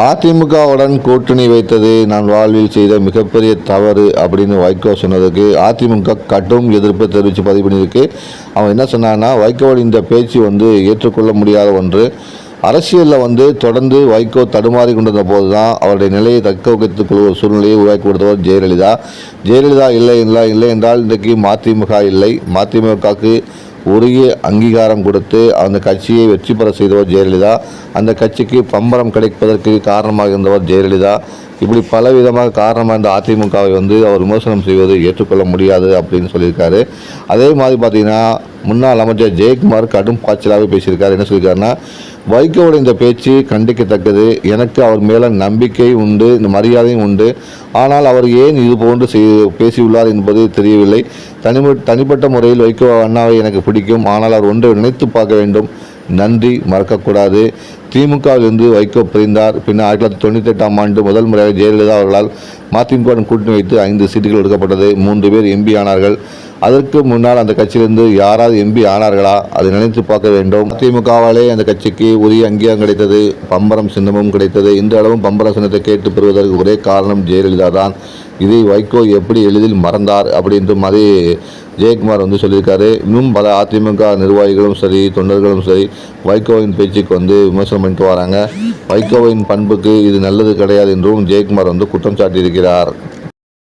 அதிமுகவுடன் கூட்டணி வைத்தது நான் வாழ்வில் செய்த மிகப்பெரிய தவறு அப்படின்னு வைகோ சொன்னதுக்கு அதிமுக கடும் எதிர்ப்பு தெரிவித்து பதிவு பண்ணியிருக்கு. அவன் என்ன சொன்னான்னா வைகோவின் இந்த பேச்சு வந்து ஏற்றுக்கொள்ள முடியாத ஒன்று. அரசியலில் வந்து தொடர்ந்து வைகோ தடுமாறி கொண்டிருந்த போது தான் அவருடைய நிலையை தக்க வைத்துக் கொள்ளும் சூழ்நிலையை உருவாக்கி கொடுத்தவர் ஜெயலலிதா. ஜெயலலிதா இல்லை இல்லை இல்லை என்றால் இன்றைக்கு மதிமுக இல்லை. மதிமுகவுக்கு உரிய அங்கீகாரம் கொடுத்து அந்த கட்சியை வெற்றி பெற செய்தவர் ஜெயலலிதா. அந்த கட்சிக்கு பம்பரம் கிடைப்பதற்கு காரணமாக இருந்தவர் ஜெயலலிதா. இப்படி பல விதமாக காரணமாக இருந்த அதிமுகவை வந்து அவர் விமர்சனம் செய்வது ஏற்றுக்கொள்ள முடியாது அப்படின்னு சொல்லியிருக்காரு. அதே மாதிரி பார்த்தீங்கன்னா முன்னாள் அமைச்சர் ஜெயக்குமார் கடும் காய்ச்சலாகவே பேசியிருக்காரு. என்ன சொல்லியிருக்காருன்னா வைகோவோட இந்த பேச்சு கண்டிக்கத்தக்கது. எனக்கு அவர் மேலே நம்பிக்கை உண்டு இந்த மரியாதையும் உண்டு. ஆனால் அவர் ஏன் இது போன்று செய் பேசியுள்ளார் என்பது தெரியவில்லை. தனிம தனிப்பட்ட முறையில் வைகோ அண்ணாவை எனக்கு பிடிக்கும். ஆனால் அவர் ஒன்றை நினைத்து பார்க்க வேண்டும். நன்றி மறக்கக்கூடாது. திமுகவிலிருந்து வைகோ பிரிந்தார். பின்னர் ஆயிரத்தி தொள்ளாயிரத்தி தொண்ணூற்றி எட்டாம் ஆண்டு முதல் முறையாக ஜெயலலிதா அவர்களால் மதிமுகவுடன் கூட்டணி வைத்து ஐந்து சீட்டுகள் எடுக்கப்பட்டது மூன்று பேர் எம்பி ஆனார்கள். அதற்கு முன்னால் அந்த கட்சியிலிருந்து யாராவது எம்பி ஆனார்களா? அதை நினைத்து பார்க்க வேண்டும். திமுகவாலே அந்த கட்சிக்கு உரிய அங்கீகாரம் கிடைத்தது பம்பரம் சின்னமும் கிடைத்தது. இந்த அளவும் பம்பரம் சின்னத்தை கேட்டு பெறுவதற்கு ஒரே காரணம் ஜெயலலிதா தான். இதை வைகோ எப்படி எளிதில் மறந்தார் அப்படின்றும் அதே ஜெயக்குமார் வந்து சொல்லியிருக்காரு. இன்னும் பல அதிமுக நிர்வாகிகளும் சரி தொண்டர்களும் சரி வைகோவின் பேச்சுக்கு வந்து விமர்சனம் பண்ணிட்டு வராங்க. வைகோவின் பண்புக்கு இது நல்லது கிடையாது என்றும் ஜெயக்குமார் வந்து குற்றம் சாட்டியிருக்கிறார்.